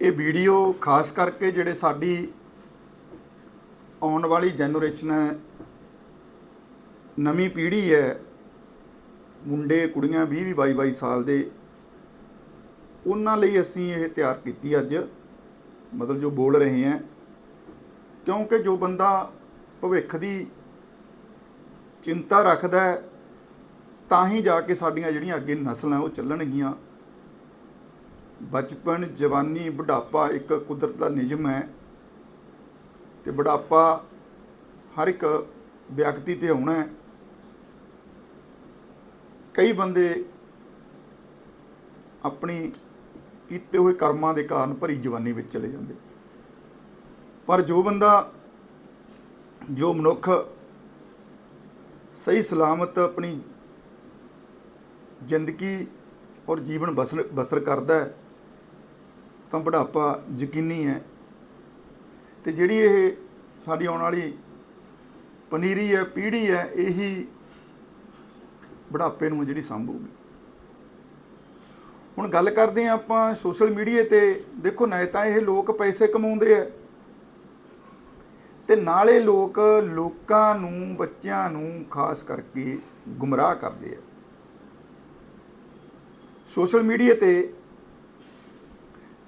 ਇਹ ਵੀਡੀਓ ਖਾਸ ਕਰਕੇ ਜਿਹੜੇ ਸਾਡੀ ਆਉਣ ਵਾਲੀ ਜਨਰੇਸ਼ਨ ਹੈ, ਨਵੀਂ ਪੀੜ੍ਹੀ ਹੈ, ਮੁੰਡੇ, ਕੁੜੀਆਂ 20 ਵੀਹ 22 22 ਸਾਲ ਦੇ, ਉਹਨਾਂ ਲਈ ਅਸੀਂ ਇਹ ਤਿਆਰ ਕੀਤੀ ਅੱਜ, ਮਤਲਬ ਜੋ ਬੋਲ ਰਹੇ ਹਾਂ। ਕਿਉਂਕਿ ਜੋ ਬੰਦਾ ਭਵਿੱਖ ਦੀ ਚਿੰਤਾ ਰੱਖਦਾ ਹੈ, ਤਾਂ ਹੀ ਜਾ ਕੇ ਸਾਡੀਆਂ ਜਿਹੜੀਆਂ ਅੱਗੇ ਨਸਲਾਂ ਉਹ ਚੱਲਣਗੀਆਂ। ਬਚਪਨ, ਜਵਾਨੀ, ਬੁਢਾਪਾ ਇੱਕ ਕੁਦਰਤ ਦਾ ਨਿਯਮ ਹੈ ਤੇ ਬੁਢਾਪਾ ਹਰ ਇੱਕ ਵਿਅਕਤੀ ਤੇ ਆਉਣਾ ਹੈ। ਕਈ ਬੰਦੇ ਆਪਣੀ ਕੀਤੇ ਹੋਏ ਕਰਮਾਂ ਦੇ ਕਾਰਨ ਭਰੀ ਜਵਾਨੀ ਵਿੱਚ ਚਲੇ ਜਾਂਦੇ। ਪਰ ਜੋ ਬੰਦਾ, ਜੋ ਮਨੁੱਖ ਸਹੀ ਸਲਾਮਤ ਆਪਣੀ ਜ਼ਿੰਦਗੀ ਔਰ ਜੀਵਨ ਬਸਰ ਬਸਰ ਕਰਦਾ ਹੈ ਤਾਂ ਬੁਢਾਪਾ ਯਕੀਨੀ ਹੈ। ਤੇ ਜਿਹੜੀ ਇਹ ਸਾਡੀ ਆਉਣ ਵਾਲੀ ਪਨੀਰੀ ਹੈ ਪੀੜ੍ਹੀ ਹੈ, ਇਹੀ ਬੁਢਾਪੇ ਨੂੰ ਜਿਹੜੀ ਸੰਭੂਗੀ। ਹੁਣ ਗੱਲ ਕਰਦੇ ਹਾਂ ਆਪਾਂ ਸੋਸ਼ਲ ਮੀਡੀਆ ਤੇ। ਦੇਖੋ, ਨਾ ਤਾਂ ਇਹ ਲੋਕ ਪੈਸੇ ਕਮਾਉਂਦੇ ਆ, ਤੇ ਨਾਲੇ ਲੋਕ ਲੋਕਾਂ ਨੂੰ, ਬੱਚਿਆਂ ਨੂੰ ਖਾਸ ਕਰਕੇ ਗੁੰਮਰਾਹ ਕਰਦੇ ਆ। ਸੋਸ਼ਲ ਮੀਡੀਆ ਤੇ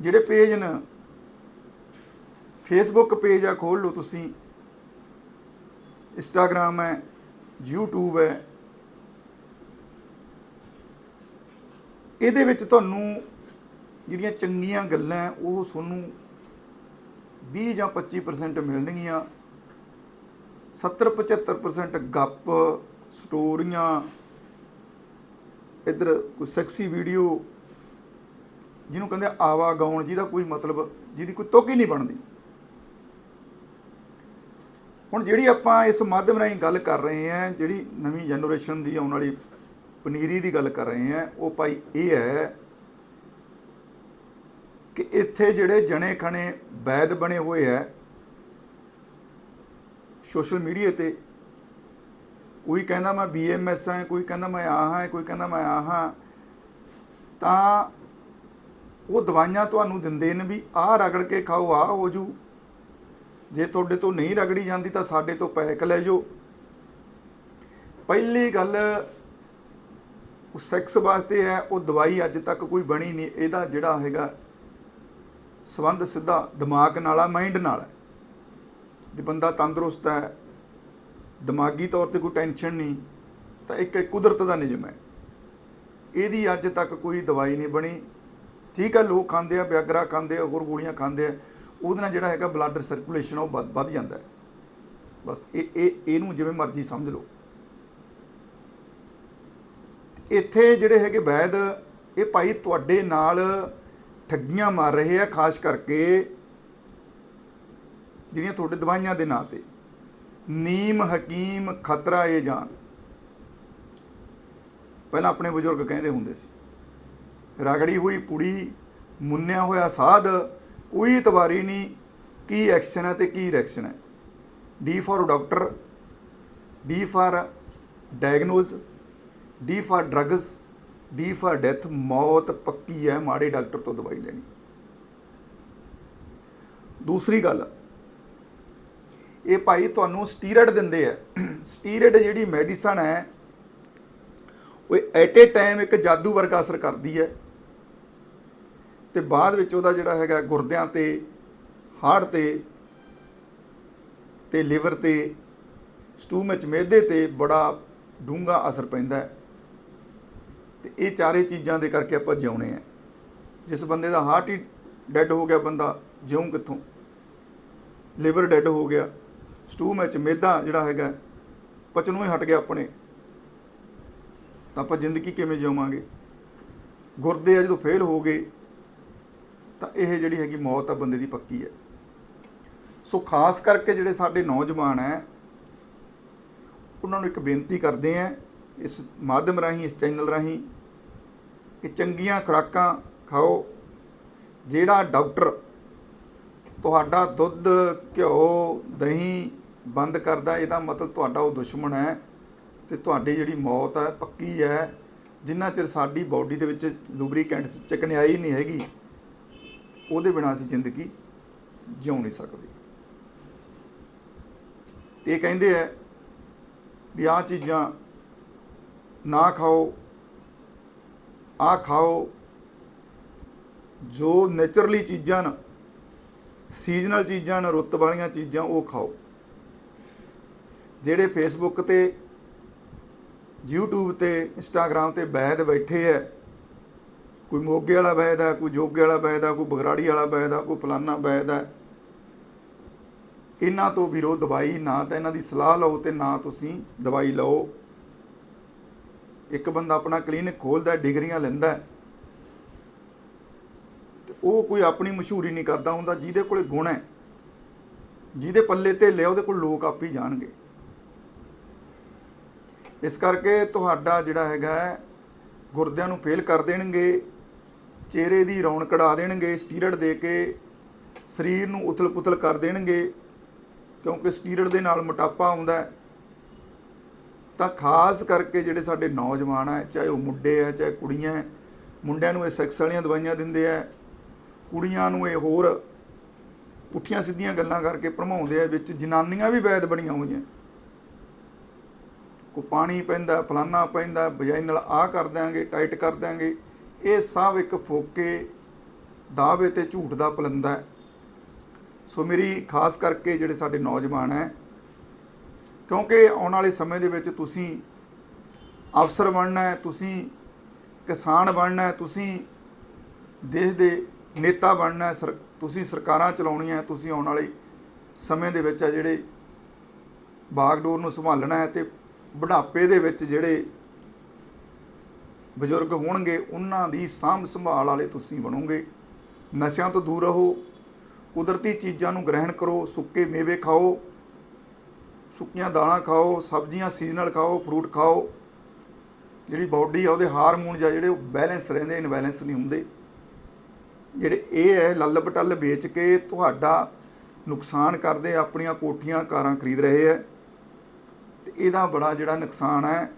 ਜਿਹੜੇ ਪੇਜ ਨੇ ਫੇਸਬੁੱਕ ਪੇਜ ਆ ਖੋਲ ਲਓ ਤੁਸੀਂ। ਇੰਸਟਾਗ੍ਰam ਹੈ, YouTube ਹੈ। ਇਹਦੇ ਵਿੱਚ ਤੁਹਾਨੂੰ ਜਿਹੜੀਆਂ ਚੰਗੀਆਂ ਗੱਲਾਂ ਉਹ ਤੁਹਾਨੂੰ 20 ਜਾਂ 25% ਮਿਲਣਗੀਆਂ। 70 75% ਗੱਪ, ਸਟੋਰੀਆਂ। ਇਧਰ ਕੋਈ ਸੈਕਸੀ ਵੀਡੀਓ ਜਿਹਨੂੰ ਕਹਿੰਦੇ ਆਵਾ ਗਾਉਣ ਜਿਹਦਾ ਕੋਈ ਮਤਲਬ, ਜਿਹਦੀ ਕੋਈ ਤੁਕ ਹੀ ਨਹੀਂ ਬਣਦੀ। ਹੁਣ ਜਿਹੜੀ ਆਪਾਂ ਇਸ ਮਾਧਿਅਮ ਰਾਹੀਂ ਗੱਲ ਕਰ ਰਹੇ ਹਾਂ, ਜਿਹੜੀ ਨਵੀਂ ਜਨਰੇਸ਼ਨ ਦੀ ਆਉਣ ਵਾਲੀ ਪਨੀਰੀ ਦੀ ਗੱਲ ਕਰ ਰਹੇ ਹਾਂ, ਉਹ ਭਾਈ ਇਹ ਹੈ ਕਿ ਇੱਥੇ ਜਿਹੜੇ ਜਣੇ ਖਣੇ ਵੈਦ ਬਣੇ ਹੋਏ ਹੈ ਸੋਸ਼ਲ ਮੀਡੀਆ ਤੇ ਕੋਈ ਕਹਿੰਦਾ ਮੈਂ ਬੀਐਮਐਸ ਹਾਂ, ਕੋਈ ਕਹਿੰਦਾ ਮੈਂ ਆਹ ਹਾਂ, ਕੋਈ ਕਹਿੰਦਾ ਮੈਂ ਆਹ ਹਾਂ, ਤਾਂ ਉਹ ਦਵਾਈਆਂ ਤੁਹਾਨੂੰ ਦਿੰਦੇ ਨੇ ਵੀ ਆਹ ਰਗੜ ਕੇ ਖਾਓ, ਆਹ ਹੋ ਜੂ। ਜੇ ਤੁਹਾਡੇ ਤੋਂ ਨਹੀਂ ਰਗੜੀ ਜਾਂਦੀ ਤਾਂ ਸਾਡੇ ਤੋਂ ਪੈਕ ਲੈ ਜਾਓ। ਪਹਿਲੀ ਗੱਲ, ਉਹ ਸੈਕਸ ਵਾਸਤੇ ਹੈ, ਉਹ ਦਵਾਈ ਅੱਜ ਤੱਕ ਕੋਈ ਬਣੀ ਨਹੀਂ। ਇਹਦਾ ਜਿਹੜਾ ਹੈਗਾ ਸਬੰਧ ਸਿੱਧਾ ਦਿਮਾਗ ਨਾਲ ਆ ਮਾਈਂਡ ਨਾਲ ਹੈ ਜੇ ਬੰਦਾ ਤੰਦਰੁਸਤ ਹੈ, ਦਿਮਾਗੀ ਤੌਰ ਤੇ ਕੋਈ ਟੈਨਸ਼ਨ ਨਹੀਂ, ਤਾਂ ਇੱਕ ਇੱਕ ਕੁਦਰਤ ਦਾ ਨਿਯਮ ਹੈ। ਇਹਦੀ ਅੱਜ ਤੱਕ ਕੋਈ ਦਵਾਈ ਨਹੀਂ ਬਣੀ। ਠੀਕ ਹੈ ਲੋਕ ਖਾਂਦੇ ਆ, ਵਿਆਗਰਾ ਖਾਂਦੇ ਆ, ਹੋਰ ਗੋਲੀਆਂ ਖਾਂਦੇ ਆ। ਉਹਦੇ ਨਾਲ ਜਿਹੜਾ ਹੈਗਾ ਬਲੱਡ ਸਰਕੂਲੇਸ਼ਨ ਉਹ ਵੱਧ ਵੱਧ ਜਾਂਦਾ ਹੈ। ਬਸ ਇਹ ਇਹ ਇਹਨੂੰ ਜਿਵੇਂ ਮਰਜ਼ੀ ਸਮਝ ਲਓ। ਇੱਥੇ ਜਿਹੜੇ ਹੈਗੇ ਵੈਦ, ਇਹ ਭਾਈ ਤੁਹਾਡੇ ਨਾਲ ਠੱਗੀਆਂ ਮਾਰ ਰਹੇ ਆ, ਖਾਸ ਕਰਕੇ ਜਿਹੜੀਆਂ ਤੁਹਾਡੇ ਦਵਾਈਆਂ ਦੇ ਨਾਂ ਤੇ। ਨੀਮ, ਹਕੀਮ, ਖਤਰਾ, ਇਹ ਜਾਨ। ਪਹਿਲਾਂ ਆਪਣੇ ਬਜ਼ੁਰਗ ਕਹਿੰਦੇ ਹੁੰਦੇ ਸੀ ਰਗੜੀ ਹੋਈ ਪੁੜੀ ਮੁੰਨਿਆ ਹੋਇਆ ਸਾਧ, ਕੋਈ ਇਤਵਾਰੀ ਨਹੀਂ, ਕੀ ਐਕਸ਼ਨ ਹੈ ਤੇ ਕੀ ਰਿਐਕਸ਼ਨ ਹੈ? D for doctor D for diagnose D for drugs D for death ਮੌਤ ਪੱਕੀ ਹੈ, ਮਾੜੇ ਡਾਕਟਰ ਤੋਂ ਦਵਾਈ ਲੈਣੀ। ਦੂਸਰੀ ਗੱਲ, ਇਹ ਭਾਈ ਤੁਹਾਨੂੰ ਸਟੀਰੋਇਡ ਦਿੰਦੇ ਆ। ਸਟੀਰੋਇਡ ਜਿਹੜੀ ਮੈਡੀਸਨ ਹੈ, ਉਹ ਐਟ ਏ ਟਾਈਮ ਇੱਕ ਜਾਦੂ ਵਰਗਾ ਅਸਰ ਕਰਦੀ ਹੈ। ਤੇ ਬਾਅਦ ਵਿੱਚ ਉਹਦਾ ਜਿਹੜਾ ਹੈਗਾ ਗੁਰਦਿਆਂ ਤੇ ਹਾਰਟ ਤੇ ਤੇ ਲਿਵਰ ਤੇ ਸਟੂਮਚ ਮਿਹਦੇ ਤੇ ਬੜਾ ਡੂੰਘਾ ਅਸਰ ਪੈਂਦਾ ਹੈ। ਤੇ ਇਹ ਚਾਰੇ ਚੀਜ਼ਾਂ ਦੇ ਕਰਕੇ ਆਪਾਂ ਜਿਉਣੇ ਆ। ਜਿਸ ਬੰਦੇ ਦਾ ਹਾਰਟ ਹੀ ਡੈੱਡ ਹੋ ਗਿਆ ਬੰਦਾ, ਜਿਉਂ ਕਿੱਥੋਂ? ਲਿਵਰ ਡੈੱਡ ਹੋ ਗਿਆ ਸਟੂਮਚ ਮਿਹਦਾ ਜਿਹੜਾ ਹੈਗਾ ਪਚਣੋਂ ਹੀ ਹਟ ਗਿਆ ਆਪਣੇ। ਤਾਂ ਆਪਾਂ ਜ਼ਿੰਦਗੀ ਕਿਵੇਂ ਜਿਉਵਾਂਗੇ? ਗੁਰਦੇ ਆ ਜਦੋਂ ਫੇਲ ਹੋ ਗਏ ਤਾਂ ਇਹ ਜਿਹੜੀ ਹੈਗੀ ਮੌਤ ਆ ਬੰਦੇ ਦੀ ਪੱਕੀ ਹੈ। ਸੋ ਖਾਸ ਕਰਕੇ ਜਿਹੜੇ ਸਾਡੇ ਨੌਜਵਾਨ ਹੈ, ਉਹਨਾਂ ਨੂੰ ਇੱਕ ਬੇਨਤੀ ਕਰਦੇ ਆ ਇਸ ਮਾਧਿਅਮ ਰਾਹੀਂ, ਇਸ ਚੈਨਲ ਰਾਹੀਂ ਕਿ ਚੰਗੀਆਂ ਖੁਰਾਕਾਂ ਖਾਓ। ਜਿਹੜਾ ਡਾਕਟਰ ਤੁਹਾਡਾ ਦੁੱਧ, ਘਿਓ, ਦਹੀਂ ਬੰਦ ਕਰਦਾ, ਇਹਦਾ ਮਤਲਬ ਤੁਹਾਡਾ ਉਹ ਦੁਸ਼ਮਣ ਹੈ ਤੇ ਤੁਹਾਡੀ ਜਿਹੜੀ ਮੌਤ ਹੈ ਪੱਕੀ ਹੈ। ਜਿੰਨਾ ਚਿਰ ਸਾਡੀ ਬਾਡੀ ਦੇ ਵਿੱਚ ਲੂਬਰੀਕੈਂਟਸ ਚਕਨਿਆਈ ਨਹੀਂ ਹੈਗੀ ਉਹਦੇ ਬਿਨਾਂ ਅਸੀਂ ਜ਼ਿੰਦਗੀ ਜਿਉ ਨਹੀਂ ਸਕਦੇ। ਇਹ ਕਹਿੰਦੇ ਆ ਵੀ ਆਹ ਚੀਜ਼ਾਂ ਨਾ ਖਾਓ ਆ ਖਾਓ, ਜੋ ਨੇਚਰਲੀ ਚੀਜ਼ਾਂ ਨਾ ਸੀਜ਼ਨਲ ਚੀਜ਼ਾਂ ਨੇ, ਰੁੱਤ ਵਾਲੀਆਂ ਚੀਜ਼ਾਂ ਉਹ ਖਾਓ। ਜਿਹੜੇ ਫੇਸਬੁੱਕ ਤੇ, YouTube ਤੇ, Instagram ਤੇ ਵੈਦ ਬੈਠੇ ਐ ਕੋਈ ਮੋਗੇ ਵਾਲਾ ਵੈਦ ਕੋਈ ਜੋਗੇ ਵਾਲਾ ਵੈਦ ਕੋਈ ਬਗਰਾੜੀ ਵਾਲਾ ਵੈਦ ਕੋਈ ਫਲਾਨਾ ਵੈਦ ਇਹਨਾਂ ਤੋਂ ਵੀਰੋ ਦਵਾਈ ਨਾ ਤਾਂ ਇਹਨਾਂ ਦੀ ਸਲਾਹ ਲਓ ਤੇ ਨਾ ਤੁਸੀਂ ਦਵਾਈ ਲਓ। ਇੱਕ ਬੰਦਾ ਆਪਣਾ ਕਲੀਨਿਕ ਖੋਲਦਾ ਡਿਗਰੀਆਂ ਲੈਂਦਾ ਹੈ, ਤੇ ਉਹ ਕੋਈ ਆਪਣੀ ਮਸ਼ਹੂਰੀ ਨਹੀਂ ਕਰਦਾ ਹੁੰਦਾ ਜਿਹਦੇ ਕੋਲੇ ਗੁਣ ਹੈ ਜਿਹਦੇ ਪੱਲੇ ਤੇ ਲਿਆ ਉਹਦੇ ਕੋਲ ਲੋਕ ਆਪ ਹੀ ਜਾਣਗੇ। ਇਸ ਕਰਕੇ ਤੁਹਾਡਾ ਜਿਹੜਾ ਹੈਗਾ ਗੁਰਦਿਆਂ ਨੂੰ ਫੇਲ ਕਰ ਦੇਣਗੇ। ਚਿਹਰੇ ਦੀ ਰੌਣਕ ਕਢਾ ਦੇਣਗੇ ਸਟੀਰਡ ਦੇ ਕੇ ਸਰੀਰ ਨੂੰ ਉਥਲ-ਪੁਥਲ ਕਰ ਦੇਣਗੇ ਕਿਉਂਕਿ ਸਟੀਰਡ ਦੇ ਨਾਲ ਮੋਟਾਪਾ ਆਉਂਦਾ ਹੈ। ਤਾਂ ਖਾਸ ਕਰਕੇ ਜਿਹੜੇ ਸਾਡੇ ਨੌਜਵਾਨ ਆ ਚਾਹੇ ਉਹ ਮੁੰਡੇ ਆ ਚਾਹੇ ਕੁੜੀਆਂ ਹੈ, ਮੁੰਡਿਆਂ ਨੂੰ ਇਹ ਸੈਕਸ ਵਾਲੀਆਂ ਦਵਾਈਆਂ ਦਿੰਦੇ ਆ ਕੁੜੀਆਂ ਨੂੰ ਇਹ ਹੋਰ ਪੁੱਠੀਆਂ ਸਿੱਧੀਆਂ ਗੱਲਾਂ ਕਰਕੇ ਭਰਮਾਉਂਦੇ ਆ ਵਿੱਚ ਜਨਾਨੀਆਂ ਵੀ ਵੈਦ ਬਣੀਆਂ ਹੋਈਆਂ। ਕੋ ਪਾਣੀ ਪੈਂਦਾ ਫਲਾਨਾ ਪੈਂਦਾ ਬਜਾਈ ਨਾਲ ਆ ਕਰ ਦਿਆਂਗੇ ਟਾਈਟ ਕਰ ਦਿਆਂਗੇ। ਇਹ ਸਭ ਇੱਕ ਫੋਕੇ ਦਾਅਵੇ ਤੇ ਝੂਠ ਦਾ ਪਲੰਦਾ ਹੈ। ਸੋ ਮੇਰੀ ਖਾਸ ਕਰਕੇ ਜਿਹੜੇ ਸਾਡੇ ਨੌਜਵਾਨ ਹੈ ਕਿਉਂਕਿ ਆਉਣ ਵਾਲੇ ਸਮੇਂ ਦੇ ਵਿੱਚ ਤੁਸੀਂ ਅਫਸਰ ਬਣਨਾ ਹੈ ਤੁਸੀਂ ਕਿਸਾਨ ਬਣਨਾ ਹੈ ਤੁਸੀਂ ਦੇਸ਼ ਦੇ ਨੇਤਾ ਬਣਨਾ ਹੈ ਸਰ- ਤੁਸੀਂ ਸਰਕਾਰਾਂ ਚਲਾਉਣੀਆਂ ਹੈ, ਤੁਸੀਂ ਆਉਣ ਵਾਲੇ ਸਮੇਂ ਦੇ ਵਿੱਚ ਆ ਜਿਹੜੇ ਬਾਗਡੋਰ ਨੂੰ ਸੰਭਾਲਣਾ ਹੈ ਤੇ ਬੁਢਾਪੇ ਦੇ ਵਿੱਚ ਜਿਹੜੇ ਬਜ਼ੁਰਗ ਹੋਣਗੇ, ਉਹਨਾਂ ਦੀ ਸਾਂਭ ਸੰਭਾਲ ਵਾਲੇ ਤੁਸੀਂ ਬਣੋਗੇ। ਨਸ਼ਿਆਂ ਤੋਂ ਦੂਰ ਰਹੋ, ਕੁਦਰਤੀ ਚੀਜ਼ਾਂ ਨੂੰ ਗ੍ਰਹਿਣ ਕਰੋ, ਸੁੱਕੇ ਮੇਵੇ ਖਾਓ, ਸੁੱਕੀਆਂ ਦਾਲਾਂ ਖਾਓ, ਸਬਜ਼ੀਆਂ ਸੀਜ਼ਨਲ ਖਾਓ ਫਰੂਟ ਖਾਓ। ਜਿਹੜੀ ਬਾਡੀ ਆ, ਉਹਦੇ ਹਾਰਮੋਨ ਜਾਂ ਜਿਹੜੇ ਉਹ ਬੈਲੈਂਸ ਰਹਿੰਦੇ ਇਨਬੈਲੈਂਸ ਨਹੀਂ ਹੁੰਦੇ। ਜਿਹੜੇ ਇਹ ਹੈ ਲੱਲ ਬਟੱਲ ਵੇਚ ਕੇ ਤੁਹਾਡਾ ਨੁਕਸਾਨ ਕਰਦੇ, ਆਪਣੀਆਂ ਕੋਠੀਆਂ, ਕਾਰਾਂ ਖਰੀਦ ਰਹੇ ਹੈ। ਤੇ ਇਹਦਾ ਬੜਾ ਜਿਹੜਾ ਨੁਕਸਾਨ ਹੈ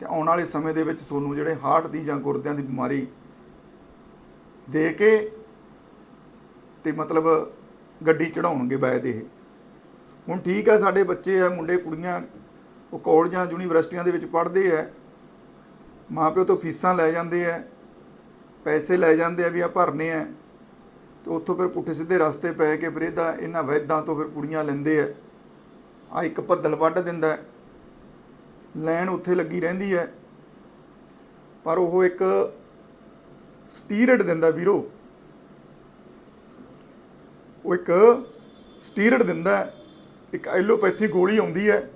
ਤੇ ਆਉਣ ਵਾਲੇ ਸਮੇਂ ਦੇ ਵਿੱਚ ਤੁਹਾਨੂੰ ਜਿਹੜੇ ਹਾਰਟ ਦੀ ਜਾਂ ਗੁਰਦਿਆਂ ਦੀ ਬਿਮਾਰੀ ਦੇ ਕੇ ਤੇ ਮਤਲਬ ਗੱਡੀ ਚੜਾਉਣਗੇ ਵੈਦ ਇਹ। ਹੁਣ ਠੀਕ ਹੈ ਸਾਡੇ ਬੱਚੇ ਆ, ਮੁੰਡੇ, ਕੁੜੀਆਂ, ਉਹ ਕਾਲਜਾਂ, ਯੂਨੀਵਰਸਿਟੀਆਂ ਦੇ ਵਿੱਚ ਪੜ੍ਹਦੇ ਆ। ਮਾਪਿਓ ਤੋਂ ਫੀਸਾਂ ਲੈ ਜਾਂਦੇ ਆ, ਪੈਸੇ ਲੈ ਜਾਂਦੇ ਆ ਵੀ ਆ ਭਰਨੇ ਆ। ਤੇ ਉੱਥੋਂ ਫਿਰ ਪੁੱਠੇ ਸਿੱਧੇ ਰਸਤੇ ਪੈ ਕੇ ਫਿਰ ਇਹਦਾ ਇਹਨਾਂ ਵੈਦਾਂ ਤੋਂ ਫਿਰ ਕੁੜੀਆਂ ਲੈਂਦੇ ਆ। ਆ ਇੱਕ ਪੱਦਲ ਵੱਢ ਦਿੰਦਾ। ਲੈਣ ਉੱਥੇ ਲੱਗੀ ਰਹਿੰਦੀ ਹੈ। ਪਰ ਉਹ ਇੱਕ ਸਟੀਰਡ ਦਿੰਦਾ ਵੀਰੋ। ਉਹ ਇੱਕ ਸਟੀਰਡ ਦਿੰਦਾ ਇੱਕ ਐਲੋਪੈਥੀ ਗੋਲੀ ਆਉਂਦੀ ਹੈ।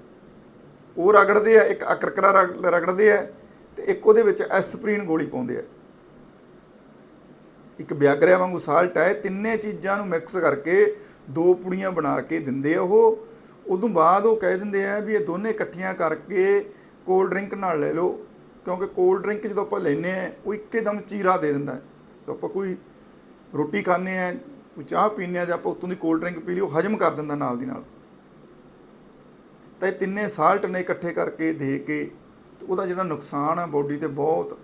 ਉਹ ਰਗੜਦੇ ਆ, ਇੱਕ ਅਕਰਕਰਾ ਰਗ- ਰਗੜਦੇ ਆ ਤੇ ਇੱਕ ਉਹਦੇ ਵਿੱਚ ਐਸਪਰੀਨ ਗੋਲੀ ਪਾਉਂਦੇ ਆ। ਇੱਕ ਵਿਆਗਰਿਆ ਵਾਂਗੂ ਸਾਲਟ ਹੈ। ਤਿੰਨੇ ਚੀਜ਼ਾਂ ਨੂੰ ਮਿਕਸ ਕਰਕੇ ਦੋ ਪੁੜੀਆਂ ਬਣਾ ਕੇ ਦਿੰਦੇ ਆ ਉਹ। ਉਦੋਂ ਬਾਅਦ ਉਹ ਕਹਿ ਦਿੰਦੇ ਆ ਵੀ ਇਹ ਦੋਨੇ ਇਕੱਠੀਆਂ ਕਰਕੇ ਕੋਲਡ ਡਰਿੰਕ ਨਾਲ ਲੈ ਲਓ, ਕਿਉਂਕਿ ਕੋਲਡ ਡਰਿੰਕ ਜਦੋਂ ਆਪਾਂ ਲੈਨੇ ਆ, ਉਹ ਇੱਕਦਮ ਚੀਰਾ ਦੇ ਦਿੰਦਾ ਹੈ। ਜਦੋਂ ਆਪਾਂ ਕੋਈ ਰੋਟੀ ਖਾਂਦੇ ਆ, ਕੋਈ ਚਾਹ ਪੀਂਦੇ ਆ ਜਾਂ ਆਪਾਂ ਉੱਤੋਂ ਦੀ ਕੋਲਡ ਡਰਿੰਕ ਪੀ ਲਈ, ਉਹ ਹਜਮ ਕਰ ਦਿੰਦਾ ਨਾਲ ਦੀ ਨਾਲ। ਤਾਂ ਇਹ ਤਿੰਨੇ ਸਾਲਟ ਨੇ ਇਕੱਠੇ ਕਰਕੇ ਦੇ ਕੇ ਉਹਦਾ ਜਿਹੜਾ ਨੁਕਸਾਨ ਆ ਬੋਡੀ ਤੇ ਬਹੁਤ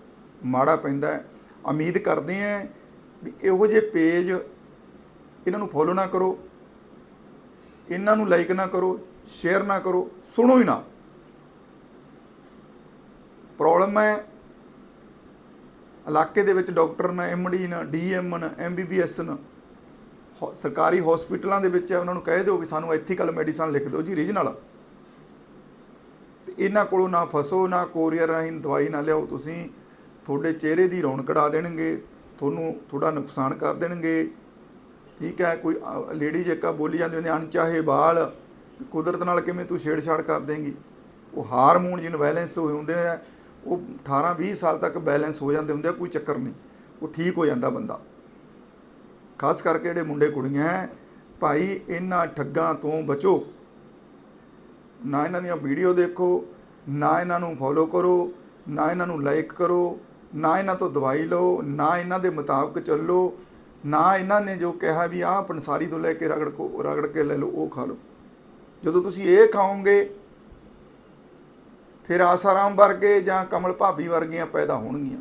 ਮਾੜਾ ਪੈਂਦਾ ਹੈ। ਉਮੀਦ ਕਰਦੇ ਹਾਂ ਵੀ ਇਹੋ ਜਿਹੇ ਪੇਜ ਇਹਨਾਂ ਨੂੰ ਫੋਲੋ ਨਾ ਕਰੋ ਇਹਨਾਂ ਨੂੰ ਲਾਈਕ ਨਾ ਕਰੋ ਸ਼ੇਅਰ ਨਾ ਕਰੋ ਸੁਣੋ ਹੀ ਨਾ। ਪ੍ਰੋਬਲਮ ਹੈ ਇਲਾਕੇ ਦੇ ਵਿੱਚ ਡਾਕਟਰ ਨੇ ਐਮਡੀ ਨੇ ਡੀਐਮ ਨੇ ਐਮਬੀਬੀਐਸ ਨੇ ਹੋ- ਸਰਕਾਰੀ ਹਸਪੀਟਲਾਂ ਦੇ ਵਿੱਚ ਹੈ, ਉਹਨਾਂ ਨੂੰ ਕਹਿ ਦਿਓ ਵੀ ਸਾਨੂੰ ਐਥੀਕਲ ਮੈਡੀਸਨ ਲਿਖ ਦਿਓ ਜੀ ਰੀਜਨਲ ਤੇ ਇਹਨਾਂ ਕੋਲੋਂ ਨਾ ਫਸੋ ਨਾ ਕੋਰੀਅਰ ਰਾਹੀਂ ਦਵਾਈ ਨਾ ਲਿਆਓ ਤੁਸੀਂ ਤੁਹਾਡੇ ਚਿਹਰੇ ਦੀ ਰੌਣਕ ਕਢਾ ਦੇਣਗੇ ਤੁਹਾਨੂੰ ਥੋੜਾ ਨੁਕਸਾਨ ਕਰ ਦੇਣਗੇ। ਠੀਕ ਹੈ ਕੋਈ ਲੇਡੀ ਜੇਕਾ ਬੋਲੀ ਜਾਂਦੀ ਹੁੰਦੀ ਅਣਚਾਹੇ ਵਾਲ ਕੁਦਰਤ ਨਾਲ ਕਿਵੇਂ ਤੂੰ ਛੇੜਛਾੜ ਕਰ ਦੇਂਗੀ? ਉਹ ਹਾਰਮੋਨ ਜਿਨ ਬੈਲੈਂਸ ਹੋਏ ਹੁੰਦੇ ਆ ਉਹ 18 20 ਸਾਲ ਤੱਕ ਬੈਲੈਂਸ ਹੋ ਜਾਂਦੇ ਹੁੰਦੇ ਆ ਕੋਈ ਚੱਕਰ ਨਹੀਂ। ਉਹ ਠੀਕ ਹੋ ਜਾਂਦਾ ਬੰਦਾ। ਖਾਸ ਕਰਕੇ ਜਿਹੜੇ ਮੁੰਡੇ ਕੁੜੀਆਂ ਹੈ, ਭਾਈ ਇਹਨਾਂ ਠੱਗਾਂ ਤੋਂ ਬਚੋ। ਨਾ ਇਹਨਾਂ ਦੀਆਂ ਵੀਡੀਓ ਦੇਖੋ ਨਾ ਇਹਨਾਂ ਨੂੰ ਫੋਲੋ ਕਰੋ ਨਾ ਇਹਨਾਂ ਨੂੰ ਲਾਈਕ ਕਰੋ ਨਾ ਇਹਨਾਂ ਤੋਂ ਦਵਾਈ ਲਓ ਨਾ ਇਹਨਾਂ ਦੇ ਮੁਤਾਬਕ ਚੱਲੋ ਨਾ ਇਹਨਾਂ ਨੇ ਜੋ ਕਿਹਾ ਵੀ ਆਹ ਪੰਸਾਰੀ ਤੋਂ ਲੈ ਕੇ ਰਗੜ ਕੋ ਰਗੜ ਕੇ ਲੈ ਲਓ, ਉਹ ਖਾ ਲਓ। ਜਦੋਂ ਤੁਸੀਂ ਇਹ ਖਾਓਗੇ, ਫਿਰ ਆਸਾਰਾਮ ਵਰਗੇ ਜਾਂ ਕਮਲ ਭਾਬੀ ਵਰਗੀਆਂ ਪੈਦਾ ਹੋਣਗੀਆਂ।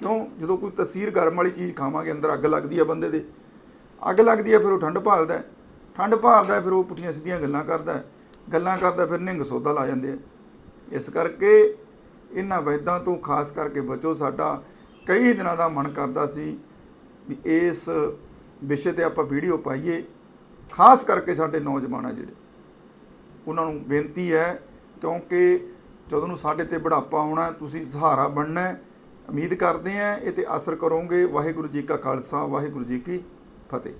ਕਿਉਂ? ਜਦੋਂ ਕੋਈ ਤਸੀਰ ਗਰਮ ਵਾਲੀ ਚੀਜ਼ ਖਾਵਾਂਗੇ, ਅੰਦਰ ਅੱਗ ਲੱਗਦੀ ਹੈ ਬੰਦੇ ਦੇ। ਅੱਗ ਲੱਗਦੀ ਹੈ ਫਿਰ ਉਹ ਠੰਡ ਭਾਲਦਾ ਠੰਡ ਭਾਲਦਾ ਫਿਰ ਉਹ ਪੁੱਠੀਆਂ ਸਿੱਧੀਆਂ ਗੱਲਾਂ ਕਰਦਾ ਗੱਲਾਂ ਕਰਦਾ, ਫਿਰ ਨਿੰਗ ਸੋਦਾ ਲਾ ਜਾਂਦੇ ਆ। ਇਸ ਕਰਕੇ ਇਹਨਾਂ ਵੈਦਾਂ ਤੋਂ ਖਾਸ ਕਰਕੇ ਬਚੋ ਸਾਡਾ। ਕਈ ਦਿਨਾਂ ਦਾ ਮਨ ਕਰਦਾ ਸੀ ਵੀ ਇਸ ਵਿਸ਼ੇ ਤੇ ਆਪਾਂ ਵੀਡੀਓ ਪਾਈਏ, ਖਾਸ ਕਰਕੇ ਸਾਡੇ ਨੌਜਵਾਨ ਆ ਜਿਹੜੇ ਉਹਨਾਂ ਨੂੰ ਬੇਨਤੀ ਹੈ, ਕਿਉਂਕਿ ਜਦੋਂ ਨੂੰ ਸਾਡੇ ਤੇ ਬੁਢਾਪਾ ਆਉਣਾ, ਤੁਸੀਂ ਸਹਾਰਾ ਬਣਨਾ ਹੈ। ਉਮੀਦ ਕਰਦੇ ਹਾਂ ਇਹ ਤੇ ਅਸਰ ਕਰੋਗੇ ਵਾਹਿਗੁਰੂ ਜੀ ਕਾ ਖਾਲਸਾ, ਵਾਹਿਗੁਰੂ ਜੀ ਕੀ ਫਤਿਹ